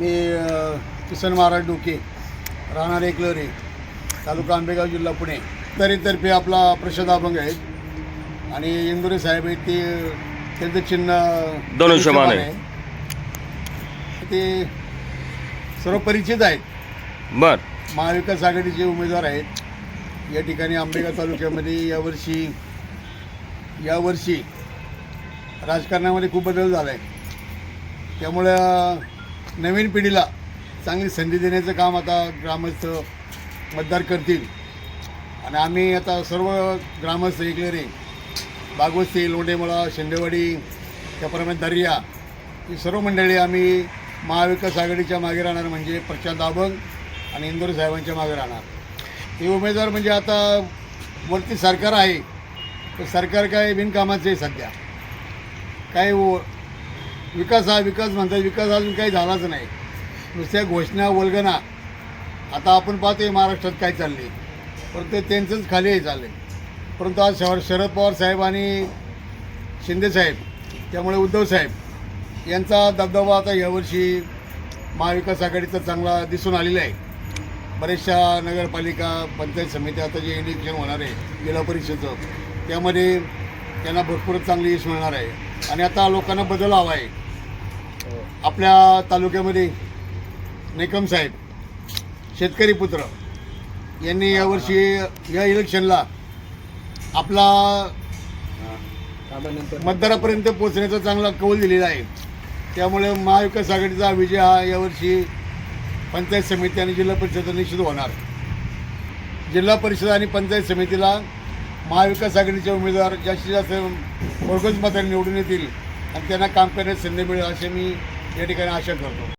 मी किसन महाराज डोके राहणार एकलरे तालुका आंबेगाव जिल्हा पुणे. तरीतर्फे आपला प्रसाद अभंग आहेत आणि इंदुरे साहेब आहेत ते त्यांचं चिन्ह आहे. ते सर्व परिचित आहेत. बर. महाविकास आघाडीचे उमेदवार आहेत. या ठिकाणी आंबेगाव तालुक्यामध्ये यावर्षी यावर्षी राजकारणामध्ये खूप बदल झाला आहे त्यामुळं नवीन पिढीला चांगली संधी देण्याचं काम आता ग्रामस्थ मतदार करतील. आणि आम्ही आता सर्व ग्रामस्थ एकलेरे बागवस्ती लोंडेमळा शेंडेवाडी त्याप्रमाणे दर्या ही सर्व मंडळी आम्ही महाविकास आघाडीच्या मागे राहणार म्हणजे प्रशांत आबंग आणि इंदोर साहेबांच्या मागे राहणार. हे उमेदवार म्हणजे आता वरती सरकार आहे. तर सरकार काय बिनकामाचं आहे सध्या. काय व- विकास हा विकास म्हणतात विकास अजून काही झालाच नाही. नुसत्या घोषणा वल्गना. आता आपण पाहतोय महाराष्ट्रात काय चालले परंतु त्यांचंच खाली आहे चालले परंतु आज शहर शरद पवार साहेब आणि शिंदेसाहेब त्यामुळे उद्धव साहेब यांचा दबदबा आता यावर्षी महाविकास आघाडीचा चांगला दिसून आलेला आहे. बऱ्याचशा नगरपालिका पंचायत समिती आता जे इलेक्शन होणार आहे जिल्हा परिषदचं त्यामध्ये त्यांना भरपूर चांगली यश मिळणार आहे. आणि आता लोकांना बदल हवा आहे. आपल्या तालुक्यामध्ये निकम साहेब शेतकरी पुत्र यांनी यावर्षी या इलेक्शनला आपला मतदारापर्यंत पोहोचण्याचा चांगला कौल दिलेला आहे. त्यामुळे महाविकास आघाडीचा विजय हा यावर्षी पंचायत समिती आणि जिल्हा परिषद निश्चित होणार. जिल्हा परिषद आणि पंचायत समितीला महाविकास आघाडीचे उमेदवार जास्तीत जास्त भरघोस मताने निवडून येतील. आणि त्यांना काम करण्याची संधी मिळेल अशी मी या ठिकाणी आशा करतो.